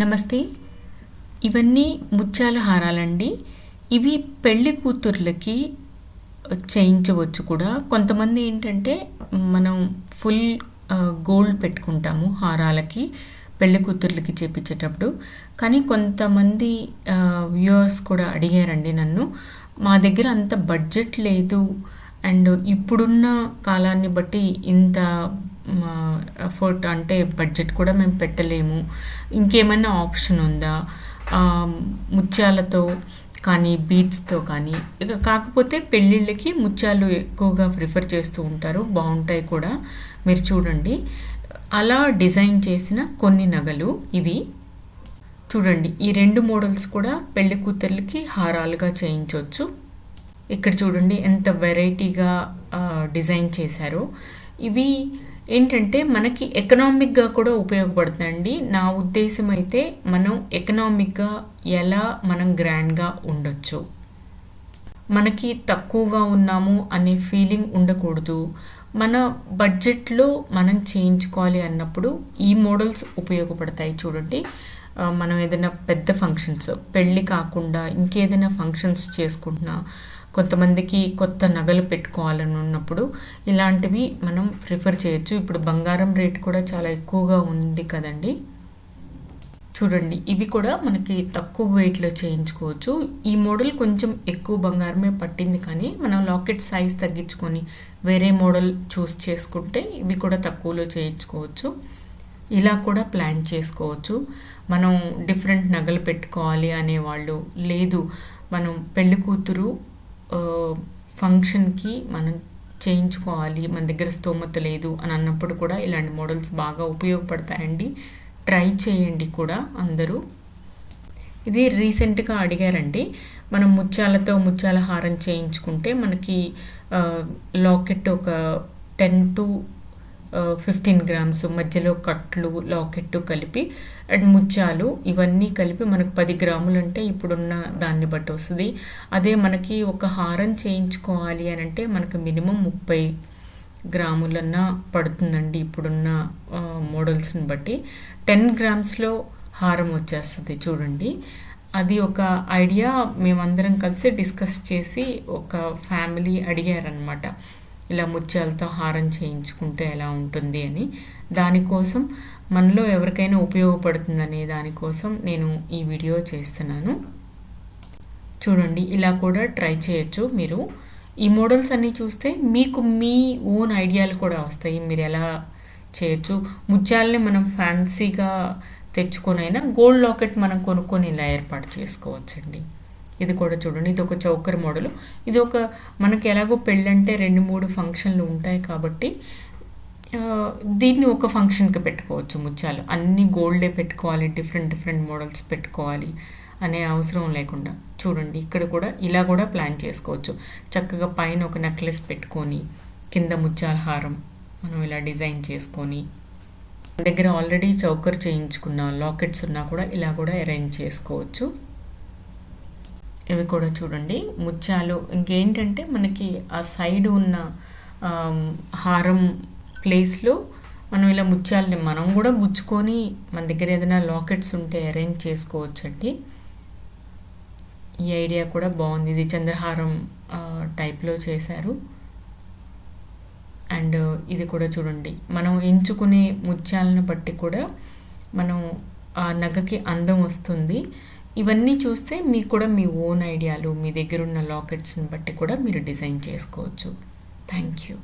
నమస్తే. ఇవన్నీ ముత్యాల హారాలండి. ఇవి పెళ్ళి కూతుర్లకి చేయించవచ్చు కూడా. కొంతమంది ఏంటంటే మనం ఫుల్ గోల్డ్ పెట్టుకుంటాము హారాలకి పెళ్ళి కూతుర్లకి చేపించేటప్పుడు. కానీ కొంతమంది వ్యూవర్స్ కూడా అడిగారండి నన్ను మా దగ్గర అంత బడ్జెట్ లేదు అండ్ ఇప్పుడున్న కాలాన్ని బట్టి ఇంత ఎఫర్ట్ అంటే బడ్జెట్ కూడా మేము పెట్టలేము. ఇంకేమైనా ఆప్షన్ ఉందా? ముత్యాలతో కానీ బీచ్స్తో కానీ ఇక కాకపోతే పెళ్ళిళ్ళకి ముత్యాలు ఎక్కువగా ప్రిఫర్ చేస్తూ ఉంటారు. బాగుంటాయి కూడా. మీరు చూడండి. అలా డిజైన్ చేసిన కొన్ని నగలు ఇవి. చూడండి. ఈ రెండు మోడల్స్ కూడా పెళ్ళి కూతుర్లకి హారాలుగా చేయించవచ్చు. ఇక్కడ చూడండి ఎంత వెరైటీగా డిజైన్ చేశారో. ఇవి ఏంటంటే మనకి ఎకనామిక్గా కూడా ఉపయోగపడుతుందండి. నా ఉద్దేశం అయితే మనం ఎకనామిక్గా ఎలా మనం గ్రాండ్గా ఉండొచ్చు మనకి తక్కువగా ఉన్నాము అనే ఫీలింగ్ ఉండకూడదు. మన బడ్జెట్లో మనం చేయించుకోవాలి అన్నప్పుడు ఈ మోడల్స్ ఉపయోగపడతాయి చూడండి. మనం ఏదైనా పెద్ద ఫంక్షన్స్ పెళ్ళి కాకుండా ఇంకేదైనా ఫంక్షన్స్ చేసుకుంటున్నా కొంతమందికి కొత్త నగలు పెట్టుకోవాలని ఉన్నప్పుడు ఇలాంటివి మనం ప్రిఫర్ చేయొచ్చు. ఇప్పుడు బంగారం రేట్ కూడా చాలా ఎక్కువగా ఉంది కదండి. చూడండి ఇవి కూడా మనకి తక్కువ వెయిట్లో చేయించుకోవచ్చు. ఈ మోడల్ కొంచెం ఎక్కువ బంగారమే పట్టింది కానీ మనం లాకెట్ సైజ్ తగ్గించుకొని వేరే మోడల్ చూస్ చేసుకుంటే ఇవి కూడా తక్కువలో చేయించుకోవచ్చు. ఇలా కూడా ప్లాన్ చేసుకోవచ్చు. మనం డిఫరెంట్ నగలు పెట్టుకోవాలి అనేవాళ్ళు లేదు. మనం పెళ్ళి కూతురు ఫంక్షన్కి మనం చేయించుకోవాలి మన దగ్గర స్తోమత లేదు అని అన్నప్పుడు కూడా ఇలాంటి మోడల్స్ బాగా ఉపయోగపడతాయండి. ట్రై చేయండి కూడా అందరూ. ఇది రీసెంట్గా అడిగారండి. మనం ముత్యాలతో ముత్యాల హారం చేయించుకుంటే మనకి లాకెట్ ఒక టెన్ టు ఫిఫ్టీన్ గ్రామ్స్ మధ్యలో కట్లు లాకెట్టు కలిపి అండ్ ముత్యాలు ఇవన్నీ కలిపి మనకు పది గ్రాములు అంటే ఇప్పుడున్న దాన్ని బట్టి వస్తుంది. అదే మనకి ఒక హారం చేయించుకోవాలి అని అంటే మనకు మినిమం ముప్పై గ్రాములన్నా పడుతుందండి ఇప్పుడున్న మోడల్స్ని బట్టి. టెన్ గ్రామ్స్లో హారం వచ్చేస్తుంది చూడండి. అది ఒక ఐడియా మేమందరం కలిసి డిస్కస్ చేసి ఒక ఫ్యామిలీ అడిగారనమాట ఇలా ముత్యాలతో హారం చేయించుకుంటే ఎలా ఉంటుంది అని. దానికోసం మనలో ఎవరికైనా ఉపయోగపడుతుందనే దానికోసం నేను ఈ వీడియో చేస్తున్నాను. చూడండి ఇలా కూడా ట్రై చేయొచ్చు మీరు. ఈ మోడల్స్ అన్నీ చూస్తే మీకు మీ ఓన్ ఐడియాలు కూడా వస్తాయి. మీరు ఎలా చేయొచ్చు? ముత్యాలని మనం ఫ్యాన్సీగా తెచ్చుకొనైనా గోల్డ్ లాకెట్ మనం కొనుక్కొని ఇలా ఏర్పాటు చేసుకోవచ్చండి. ఇది కూడా చూడండి. ఇది ఒక చౌకర్ మోడల్. ఇది ఒక మనకి ఎలాగో పెళ్ళంటే రెండు మూడు ఫంక్షన్లు ఉంటాయి కాబట్టి దీన్ని ఒక ఫంక్షన్కి పెట్టుకోవచ్చు ముత్యాలు. అన్ని గోల్డే పెట్టుకోవాలి డిఫరెంట్ డిఫరెంట్ మోడల్స్ పెట్టుకోవాలి అనే అవసరం లేకుండా. చూడండి ఇక్కడ కూడా ఇలా కూడా ప్లాన్ చేసుకోవచ్చు. చక్కగా పైన ఒక నెక్లెస్ పెట్టుకొని కింద ముత్యాల హారం మనం ఇలా డిజైన్ చేసుకొని దగ్గర ఆల్రెడీ చౌకర్ చేయించుకున్న లాకెట్స్ ఉన్నా కూడా ఇలా కూడా అరేంజ్ చేసుకోవచ్చు. ఇవి కూడా చూడండి. ముత్యాలు ఇంకేంటంటే మనకి ఆ సైడ్ ఉన్న హారం ప్లేస్లో మనం ఇలా ముత్యాలని మనం కూడా గుచ్చుకొని మన దగ్గర ఏదైనా లాకెట్స్ ఉంటే అరేంజ్ చేసుకోవచ్చండి. ఈ ఐడియా కూడా బాగుంది. ఇది చంద్రహారం టైప్లో చేశారు. అండ్ ఇది కూడా చూడండి. మనం ఎంచుకునే ముత్యాలను బట్టి కూడా మనం ఆ నగకి అందం వస్తుంది. ఇవన్నీ చూస్తే మీకు కూడా మీ ఓన్ ఐడియాలు మీ దగ్గర ఉన్న లాకెట్స్ని బట్టి కూడా మీరు డిజైన్ చేసుకోవచ్చు. Thank you.